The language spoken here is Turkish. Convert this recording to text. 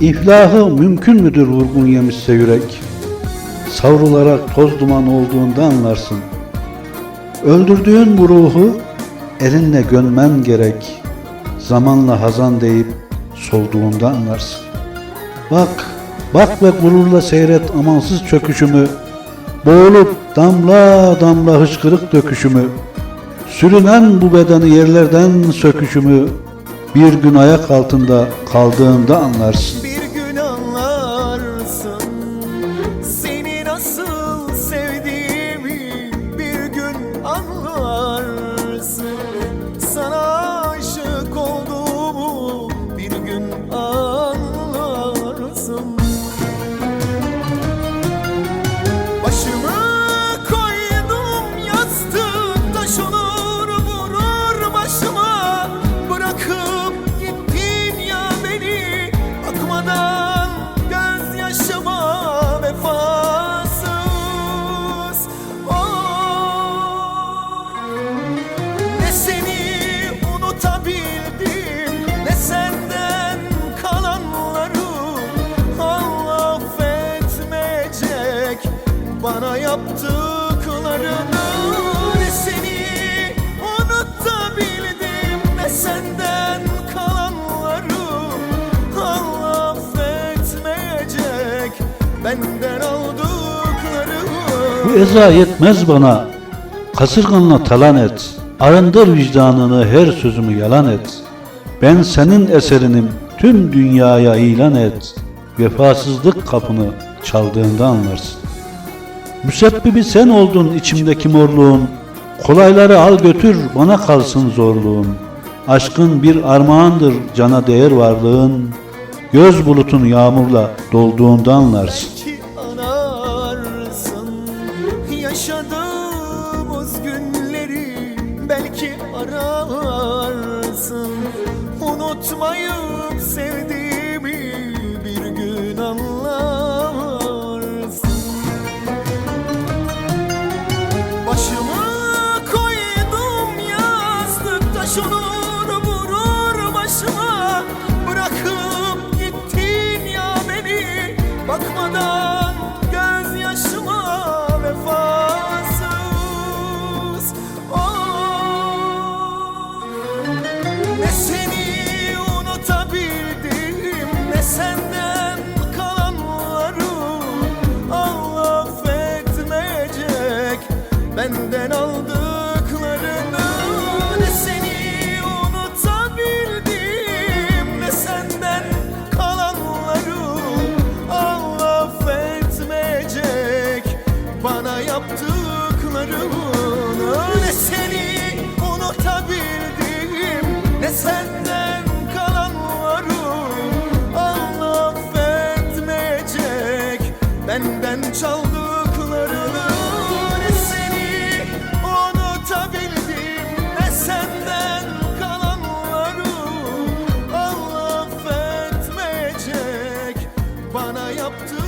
İflahı mümkün müdür vurgun yemişse yürek? Savrularak toz duman olduğunda anlarsın. Öldürdüğün bu ruhu elinle gömmen gerek. Zamanla hazan deyip solduğunda anlarsın. Bak, bak ve gururla seyret amansız çöküşümü. Boğulup damla damla hıçkırık döküşümü. Sürünen bu bedeni yerlerden söküşümü. Bir gün ayak altında kaldığında anlarsın. Bir gün anlarsın Seni nasıl sevdiğimi Bir gün anlarsın Sana aşık olduğumu Bir gün anlarsın Başımı Bana yaptıklarını Ne seni unutabildim Ne senden kalanları Allah affetmeyecek Benden aldıklarını Bu eza yetmez bana. Kasırganla talan et. Arındır vicdanını her sözümü yalan et. Ben senin eserinim tüm dünyaya ilan et. Vefasızlık kapını çaldığında anlarsın. Müsebbibi sen oldun içimdeki morluğun. Kolayları al götür bana kalsın zorluğun. Aşkın bir armağandır cana değer varlığın. Göz bulutun yağmurla dolduğunda anlarsın. Yaşadığımız günleri Belki ararsın Unutmayıp sevdiğimi benden aldıklarını bana yaptın